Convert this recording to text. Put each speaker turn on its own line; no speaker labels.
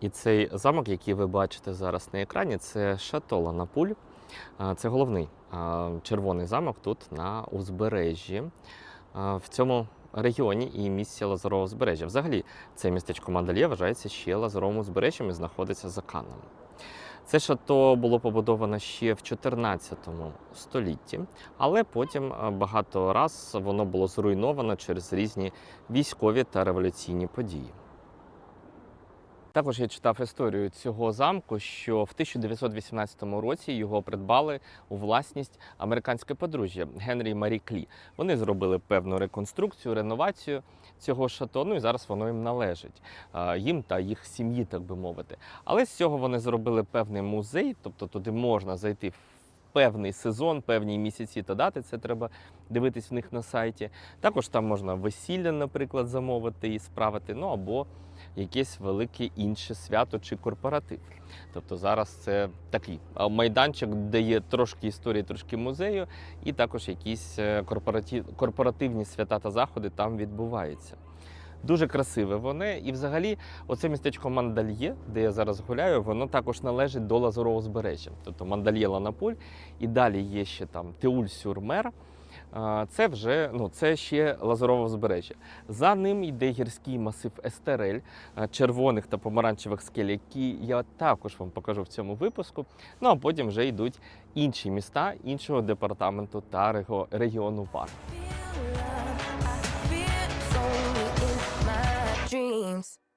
І цей замок, який ви бачите зараз на екрані, це Шато Ланапуль. А, Це головний червоний замок тут на узбережжі. В цьому регіоні і місці Лазарового узбережжя. Взагалі, це містечко Мандальє вважається ще Лазаровим узбережжям і знаходиться за Канном. Це шато було побудовано ще в 14 столітті, але потім багато раз воно було зруйновано через різні військові та революційні події. Також я читав історію цього замку, що в 1918 році його придбали у власність американське подружжя Генрі Марі Клі. Вони зробили певну реконструкцію, реновацію цього шато. Ну і зараз воно їм належить їм та їх сім'ї, так би мовити. Але з цього вони зробили певний музей, тобто туди можна зайти в певний сезон, певні місяці та дати. Це треба дивитись в них на сайті. Також там можна весілля, наприклад, замовити і справити. Ну або якесь велике інше свято чи корпоратив. Тобто зараз це такий майданчик, де є трошки історії, трошки музею, і також якісь е, корпоратив, корпоративні свята та заходи там відбуваються. Дуже красиве вони. І взагалі, оце містечко Мандальє, де я зараз гуляю, воно також належить до Лазурового узбережжя. Тобто Мандальє Ланаполь, і далі є ще там Теуль-Сюрмер. Це вже ну, це ще Лазурове узбережжя. За ним йде гірський масив Естерель, червоних та помаранчевих скель, які я також вам покажу в цьому випуску. Ну а потім вже йдуть інші міста іншого департаменту та регіону Вар.
dreams.